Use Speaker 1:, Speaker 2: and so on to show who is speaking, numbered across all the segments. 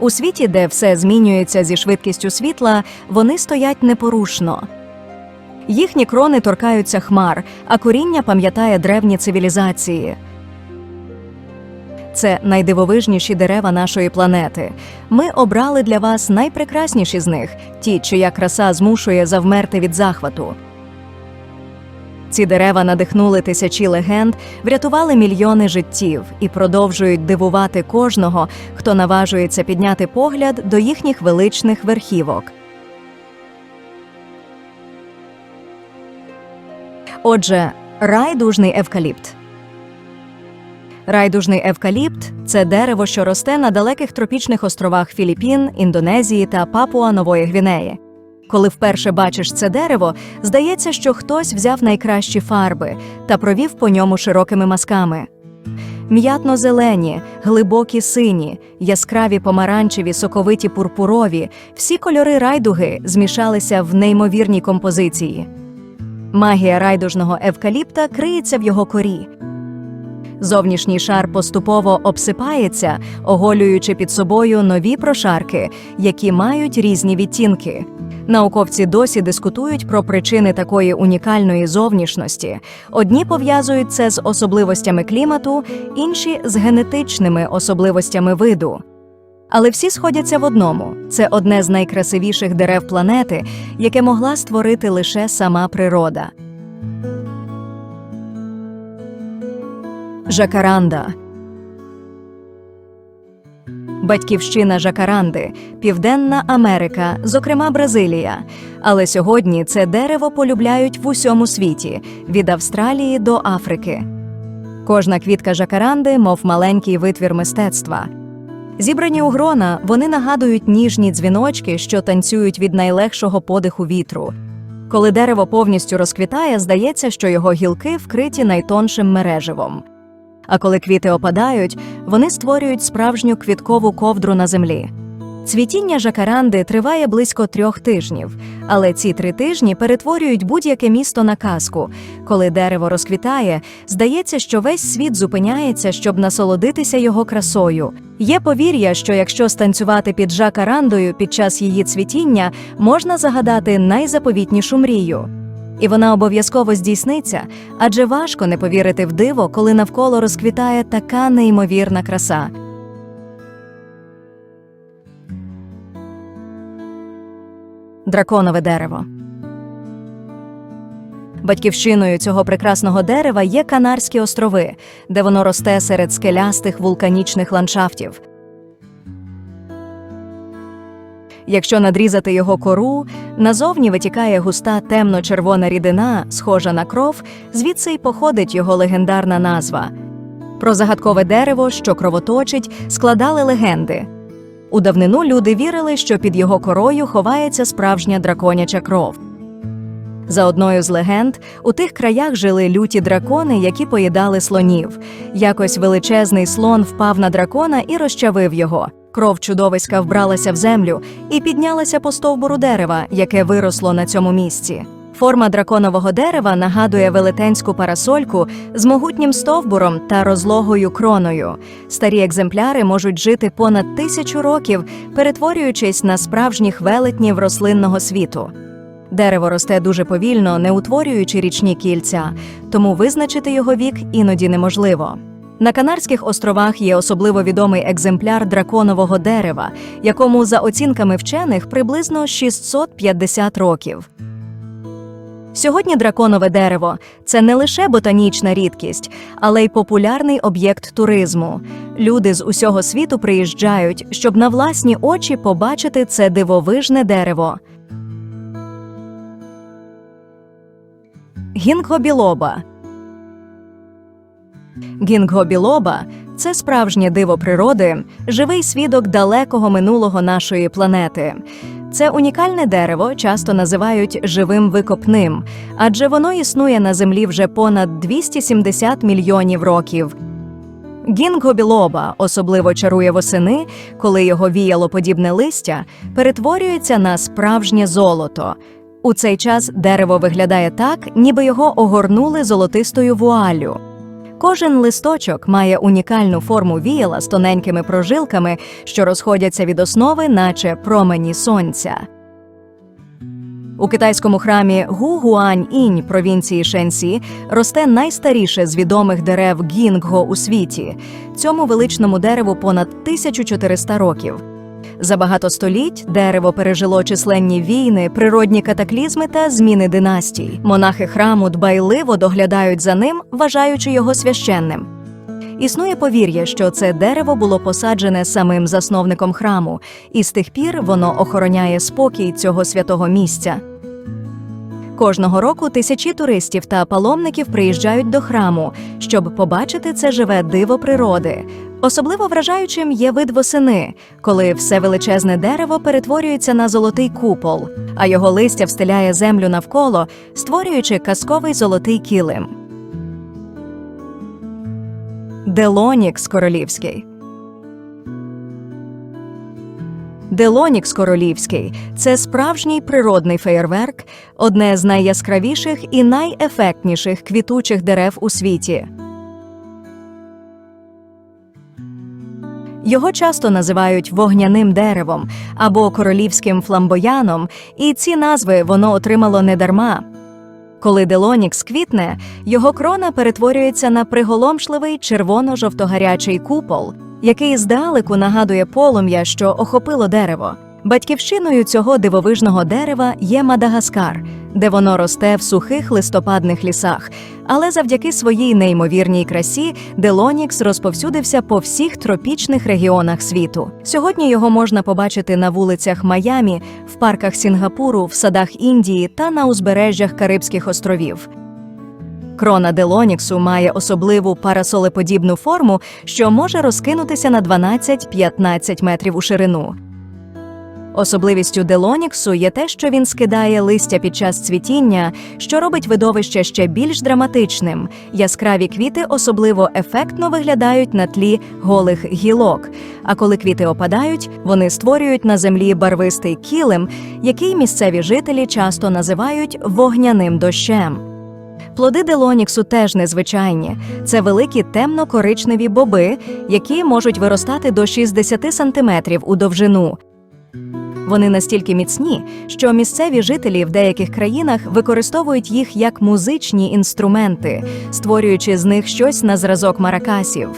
Speaker 1: У світі, де все змінюється зі швидкістю світла, вони стоять непорушно. Їхні крони торкаються хмар, а коріння пам'ятає древні цивілізації. Це найдивовижніші дерева нашої планети. Ми обрали для вас найпрекрасніші з них, ті, чия краса змушує завмерти від захвату. Ці дерева надихнули тисячі легенд, врятували мільйони життів і продовжують дивувати кожного, хто наважується підняти погляд до їхніх величних верхівок. Отже, райдужний евкаліпт. Райдужний евкаліпт це дерево, що росте на далеких тропічних островах Філіппін, Індонезії та Папуа Нової Гвінеї. Коли вперше бачиш це дерево, здається, що хтось взяв найкращі фарби та провів по ньому широкими мазками. М'ятно-зелені, глибокі сині, яскраві помаранчеві, соковиті пурпурові, всі кольори райдуги змішалися в неймовірній композиції. Магія райдужного евкаліпта криється в його корі. Зовнішній шар поступово обсипається, оголюючи під собою нові прошарки, які мають різні відтінки. Науковці досі дискутують про причини такої унікальної зовнішності. Одні пов'язують це з особливостями клімату, інші з генетичними особливостями виду. Але всі сходяться в одному: це одне з найкрасивіших дерев планети, яке могла створити лише сама природа. Жакаранда. Батьківщина жакаранди, Південна Америка, зокрема Бразилія. Але сьогодні це дерево полюбляють в усьому світі від Австралії до Африки. Кожна квітка жакаранди, мов маленький витвір мистецтва. Зібрані у грона, вони нагадують ніжні дзвіночки, що танцюють від найлегшого подиху вітру. Коли дерево повністю розквітає, здається, що його гілки вкриті найтоншим мереживом. А коли квіти опадають, вони створюють справжню квіткову ковдру на землі. Цвітіння жакаранди триває близько трьох тижнів, але ці три тижні перетворюють будь-яке місто на казку. Коли дерево розквітає, здається, що весь світ зупиняється, щоб насолодитися його красою. Є повір'я, що якщо станцювати під жакарандою під час її цвітіння, можна загадати найзаповітнішу мрію. І вона обов'язково здійсниться, адже важко не повірити в диво, коли навколо розквітає така неймовірна краса. Драконове дерево. Батьківщиною цього прекрасного дерева є Канарські острови, де воно росте серед скелястих вулканічних ландшафтів. Якщо надрізати його кору, назовні витікає густа темно-червона рідина, схожа на кров, звідси й походить його легендарна назва. Про загадкове дерево, що кровоточить, складали легенди. У давнину люди вірили, що під його корою ховається справжня драконяча кров. За одною з легенд, у тих краях жили люті дракони, які поїдали слонів. Якось величезний слон впав на дракона і розчавив його. Кров чудовиська вбралася в землю і піднялася по стовбуру дерева, яке виросло на цьому місці. Форма драконового дерева нагадує велетенську парасольку з могутнім стовбуром та розлогою кроною. Старі екземпляри можуть жити понад тисячу років, перетворюючись на справжніх велетнів рослинного світу. Дерево росте дуже повільно, не утворюючи річні кільця, тому визначити його вік іноді неможливо. На Канарських островах є особливо відомий екземпляр драконового дерева, якому, за оцінками вчених, приблизно 650 років. Сьогодні драконове дерево це не лише ботанічна рідкість, але й популярний об'єкт туризму. Люди з усього світу приїжджають, щоб на власні очі побачити це дивовижне дерево. Гінгго-білоба Гінгго-білоба – це справжнє диво природи, живий свідок далекого минулого нашої планети. Це унікальне дерево часто називають живим викопним, адже воно існує на землі вже понад 270 мільйонів років. Гінгго-білоба особливо чарує восени, коли його віялоподібне листя перетворюється на справжнє золото. У цей час дерево виглядає так, ніби його огорнули золотистою вуаллю. Кожен листочок має унікальну форму віяла з тоненькими прожилками, що розходяться від основи, наче промені сонця. У китайському храмі Гугуань-інь провінції Шенсі росте найстаріше з відомих дерев гінгго у світі. Цьому величному дереву понад 1400 років. За багато століть дерево пережило численні війни, природні катаклізми та зміни династій. Монахи храму дбайливо доглядають за ним, вважаючи його священним. Існує повір'я, що це дерево було посаджене самим засновником храму, і з тих пір воно охороняє спокій цього святого місця. Кожного року тисячі туристів та паломників приїжджають до храму, щоб побачити це живе диво природи. Особливо вражаючим є вид восени, коли все величезне дерево перетворюється на золотий купол, а його листя встиляє землю навколо, створюючи казковий золотий килим. Делонікс королівський. Делонікс королівський це справжній природний феєрверк, одне з найяскравіших і найефектніших квітучих дерев у світі. Його часто називають вогняним деревом або королівським фламбояном, і ці назви воно отримало недарма. Коли Делонікс квітне, його крона перетворюється на приголомшливий червоно-жовтогарячий купол, який здалеку нагадує полум'я, що охопило дерево. Батьківщиною цього дивовижного дерева є Мадагаскар, де воно росте в сухих листопадних лісах. Але завдяки своїй неймовірній красі Делонікс розповсюдився по всіх тропічних регіонах світу. Сьогодні його можна побачити на вулицях Майамі, в парках Сінгапуру, в садах Індії та на узбережжях Карибських островів. Крона Делоніксу має особливу парасолеподібну форму, що може розкинутися на 12-15 метрів у ширину. Особливістю Делоніксу є те, що він скидає листя під час цвітіння, що робить видовище ще більш драматичним. Яскраві квіти особливо ефектно виглядають на тлі голих гілок. А коли квіти опадають, вони створюють на землі барвистий килим, який місцеві жителі часто називають вогняним дощем. Плоди делоніксу теж незвичайні. Це великі темно-коричневі боби, які можуть виростати до 60 сантиметрів у довжину. Вони настільки міцні, що місцеві жителі в деяких країнах використовують їх як музичні інструменти, створюючи з них щось на зразок маракасів.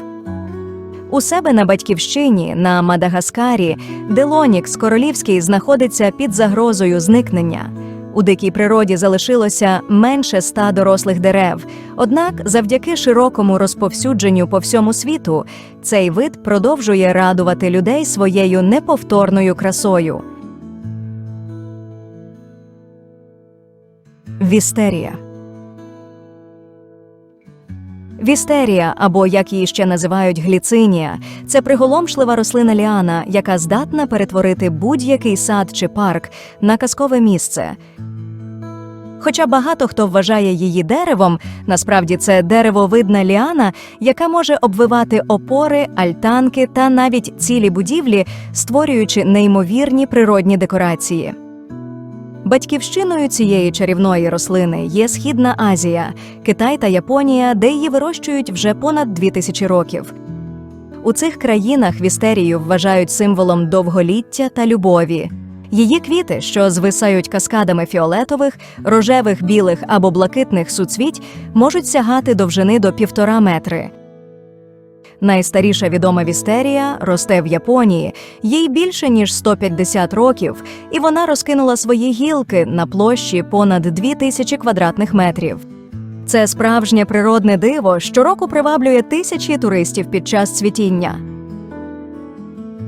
Speaker 1: У себе на батьківщині на Мадагаскарі Делонікс королівський знаходиться під загрозою зникнення. У дикій природі залишилося менше ста дорослих дерев. Однак, завдяки широкому розповсюдженню по всьому світу, цей вид продовжує радувати людей своєю неповторною красою. Вістерія Вістерія, або як її ще називають гліцинія, це приголомшлива рослина ліана, яка здатна перетворити будь-який сад чи парк на казкове місце. Хоча багато хто вважає її деревом, насправді це деревовидна ліана, яка може обвивати опори, альтанки та навіть цілі будівлі, створюючи неймовірні природні декорації. Батьківщиною цієї чарівної рослини є Східна Азія, Китай та Японія, де її вирощують вже понад 2000 років. У цих країнах вістерію вважають символом довголіття та любові. Її квіти, що звисають каскадами фіолетових, рожевих, білих або блакитних суцвіть, можуть сягати довжини до півтора метри. Найстаріша відома вістерія росте в Японії, їй більше ніж 150 років, і вона розкинула свої гілки на площі понад 2000 квадратних метрів. Це справжнє природне диво, щороку приваблює тисячі туристів під час цвітіння.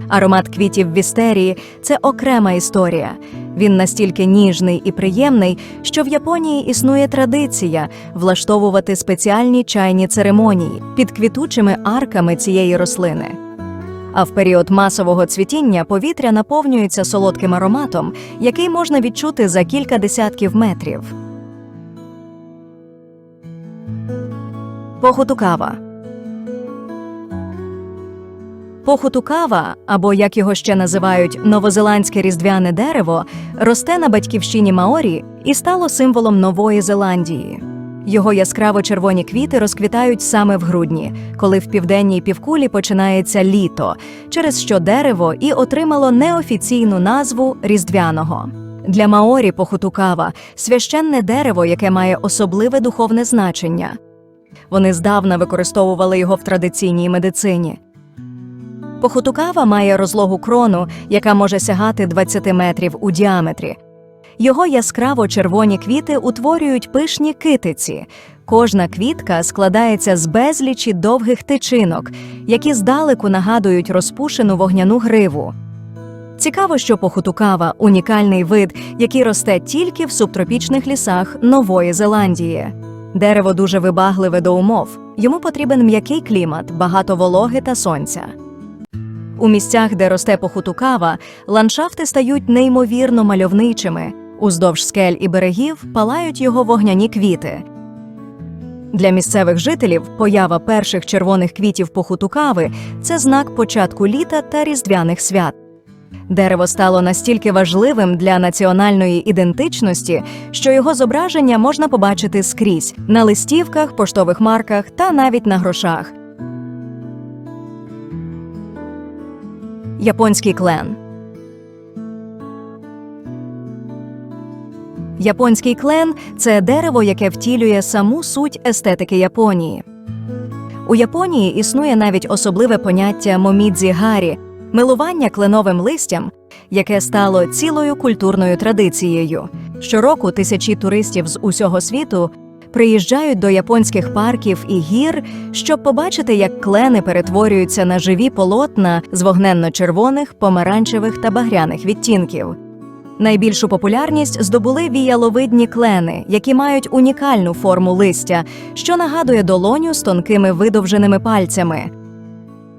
Speaker 1: Аромат квітів вістерії це окрема історія. Він настільки ніжний і приємний, що в Японії існує традиція влаштовувати спеціальні чайні церемонії під квітучими арками цієї рослини. А в період масового цвітіння повітря наповнюється солодким ароматом, який можна відчути за кілька десятків метрів. Похутукава Похутукава, або як його ще називають новозеландське різдвяне дерево, росте на батьківщині Маорі і стало символом Нової Зеландії. Його яскраво червоні квіти розквітають саме в грудні, коли в південній півкулі починається літо, через що дерево і отримало неофіційну назву різдвяного. Для Маорі похутукава священне дерево, яке має особливе духовне значення. Вони здавна використовували його в традиційній медицині. Похутукава має розлогу крону, яка може сягати 20 метрів у діаметрі. Його яскраво червоні квіти утворюють пишні китиці. Кожна квітка складається з безлічі довгих тичинок, які здалеку нагадують розпушену вогняну гриву. Цікаво, що похутукава унікальний вид, який росте тільки в субтропічних лісах Нової Зеландії. Дерево дуже вибагливе до умов. Йому потрібен м'який клімат, багато вологи та сонця. У місцях, де росте похутукава, ландшафти стають неймовірно мальовничими. Уздовж скель і берегів палають його вогняні квіти. Для місцевих жителів поява перших червоних квітів похутукави це знак початку літа та різдвяних свят. Дерево стало настільки важливим для національної ідентичності, що його зображення можна побачити скрізь на листівках, поштових марках та навіть на грошах. Японський клен. Японський клен це дерево, яке втілює саму суть естетики Японії. У Японії існує навіть особливе поняття момідзі гарі милування кленовим листям, яке стало цілою культурною традицією. Щороку тисячі туристів з усього світу приїжджають до японських парків і гір, щоб побачити, як клени перетворюються на живі полотна з вогненно-червоних, помаранчевих та багряних відтінків. Найбільшу популярність здобули віяловидні клени, які мають унікальну форму листя, що нагадує долоню з тонкими видовженими пальцями.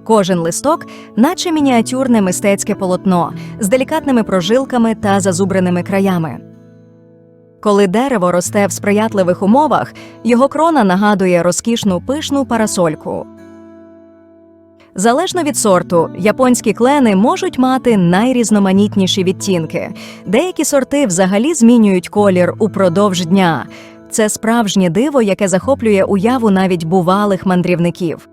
Speaker 1: Кожен листок, наче мініатюрне мистецьке полотно з делікатними прожилками та зазубреними краями. Коли дерево росте в сприятливих умовах, його крона нагадує розкішну пишну парасольку. Залежно від сорту, японські клени можуть мати найрізноманітніші відтінки. Деякі сорти взагалі змінюють колір упродовж дня. Це справжнє диво, яке захоплює уяву навіть бувалих мандрівників.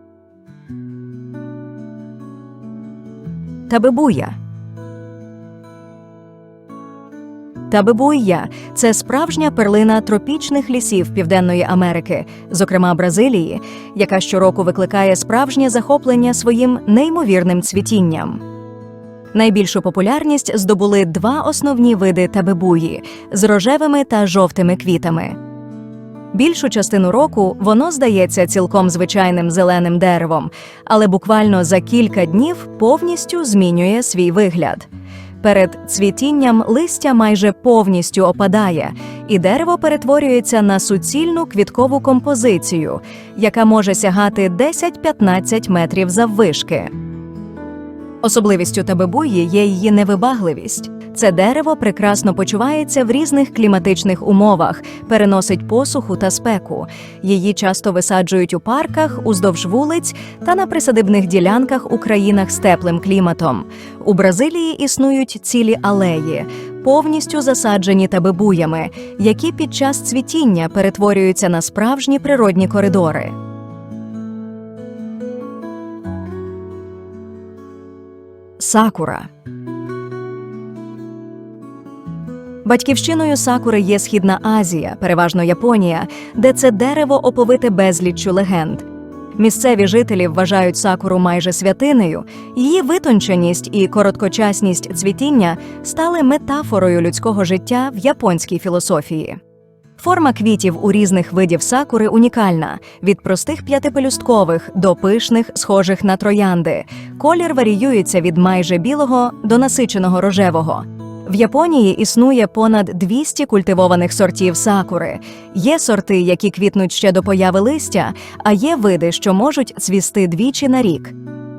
Speaker 1: Табебуя Табебуя – це справжня перлина тропічних лісів Південної Америки, зокрема Бразилії, яка щороку викликає справжнє захоплення своїм неймовірним цвітінням. Найбільшу популярність здобули два основні види табебуї з рожевими та жовтими квітами. Більшу частину року воно здається цілком звичайним зеленим деревом, але буквально за кілька днів повністю змінює свій вигляд. Перед цвітінням листя майже повністю опадає, і дерево перетворюється на суцільну квіткову композицію, яка може сягати 10-15 метрів заввишки. Особливістю табебуї є її невибагливість. Це дерево прекрасно почувається в різних кліматичних умовах, переносить посуху та спеку. Її часто висаджують у парках, уздовж вулиць та на присадибних ділянках у країнах з теплим кліматом. У Бразилії існують цілі алеї, повністю засаджені табебуями, які під час цвітіння перетворюються на справжні природні коридори. Сакура Батьківщиною сакури є Східна Азія, переважно Японія, де це дерево оповите безліччю легенд. Місцеві жителі вважають сакуру майже святинею. Її витонченість і короткочасність цвітіння стали метафорою людського життя в японській філософії. Форма квітів у різних видів сакури унікальна від простих п'ятипелюсткових до пишних, схожих на троянди. Колір варіюється від майже білого до насиченого рожевого. В Японії існує понад 200 культивованих сортів сакури. Є сорти, які квітнуть ще до появи листя, а є види, що можуть цвісти двічі на рік.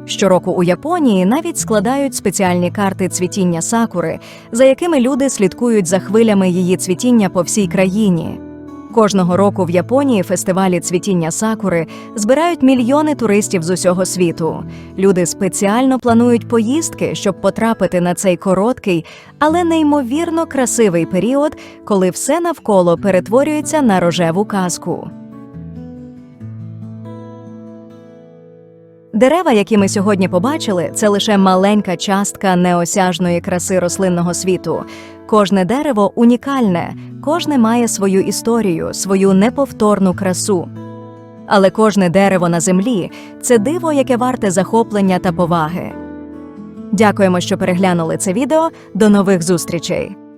Speaker 1: Щороку у Японії навіть складають спеціальні карти цвітіння сакури, за якими люди слідкують за хвилями її цвітіння по всій країні. Кожного року в Японії фестивалі цвітіння сакури збирають мільйони туристів з усього світу. Люди спеціально планують поїздки, щоб потрапити на цей короткий, але неймовірно красивий період, коли все навколо перетворюється на рожеву казку. Дерева, які ми сьогодні побачили, це лише маленька частка неосяжної краси рослинного світу. Кожне дерево унікальне, кожне має свою історію, свою неповторну красу. Але кожне дерево на землі це диво, яке варте захоплення та поваги. Дякуємо, що переглянули це відео. До нових зустрічей!